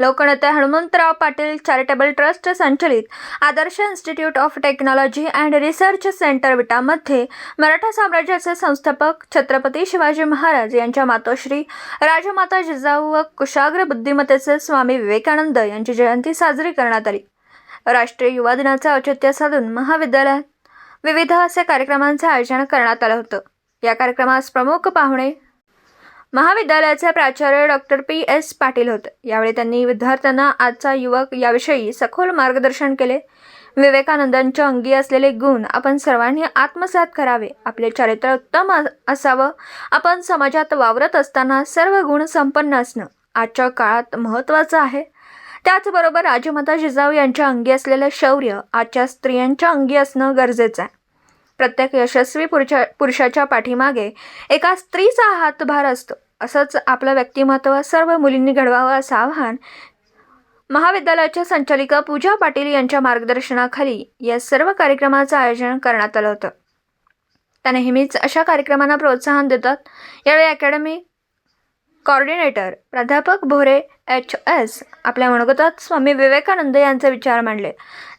लोकनेते Hanumantrao Patil charitable trust संचलित Adarsh institute of technology and research centre विटामध्ये Maratha साम्राज्याचे संस्थापक छत्रपती शिवाजी महाराज यांच्या मातोश्री राजमाता जिजाऊ व कुशाग्र बुद्धिमत्तेचे स्वामी विवेकानंद यांची जयंती साजरी करण्यात आली. राष्ट्रीय युवा दिनाचे औचित्य साधून महाविद्यालयात विविध असे कार्यक्रमांचे आयोजन करण्यात आलं होतं. या कार्यक्रमास प्रमुख पाहुणे महाविद्यालयाचे प्राचार्य डॉक्टर पी एस पाटील होते. यावेळी त्यांनी विद्यार्थ्यांना आजचा युवक याविषयी सखोल मार्गदर्शन केले. विवेकानंदांच्या अंगी असलेले गुण आपण सर्वांनी आत्मसात करावे. आपले चरित्र उत्तम असावं. आपण समाजात वावरत असताना सर्व गुण संपन्न असणं आजच्या काळात महत्त्वाचं आहे. त्याचबरोबर राजमाता जिजाऊ यांच्या अंगी असलेलं शौर्य आजच्या स्त्रियांच्या अंगी असणं गरजेचं आहे. प्रत्येक यशस्वी पुरुषा पुरुषाच्या पाठीमागे एका स्त्रीचा हातभार असतो. असंच आपलं व्यक्तिमत्व सर्व मुलींनी घडवावं असं आवाहन महाविद्यालयाच्या संचालिका पूजा पाटील यांच्या मार्गदर्शनाखाली या सर्व कार्यक्रमाचं आयोजन करण्यात आलं होतं. त्या नेहमीच अशा कार्यक्रमांना प्रोत्साहन देतात. यावेळी अकॅडमी कॉर्डिनेटर प्राध्यापक भोरे एच एस आपल्या मनोगतात स्वामी विवेकानंद यांचे विचार मांडले.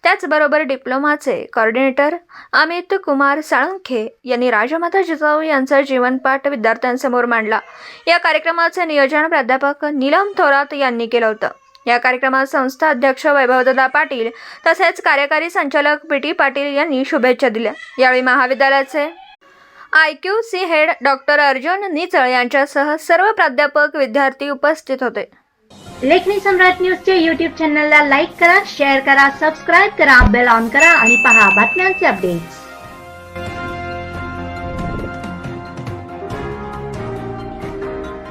त्याचबरोबर डिप्लोमाचे कॉर्डिनेटर अमित कुमार साळंखे यांनी राजमाता जिजाऊ यांचा जीवनपाठ विद्यार्थ्यांसमोर मांडला. या कार्यक्रमाचे नियोजन प्राध्यापक नीलम थोरात यांनी केलं होतं. या कार्यक्रमात संस्था अध्यक्ष वैभवदादा पाटील तसेच कार्यकारी संचालक पी टी पाटील यांनी शुभेच्छा दिल्या. यावेळी महाविद्यालयाचे I Q C head doctor Arjun Nichal यांच्यासह सर्व प्राध्यापक विद्यार्थी उपस्थित होते. लेखनी सम्राट न्यूजच्या युट्यूब चॅनलला लाईक करा शेअर करा सबस्क्राईब करा बेल ऑन करा आणि पहा बातम्यांचे अपडेट्स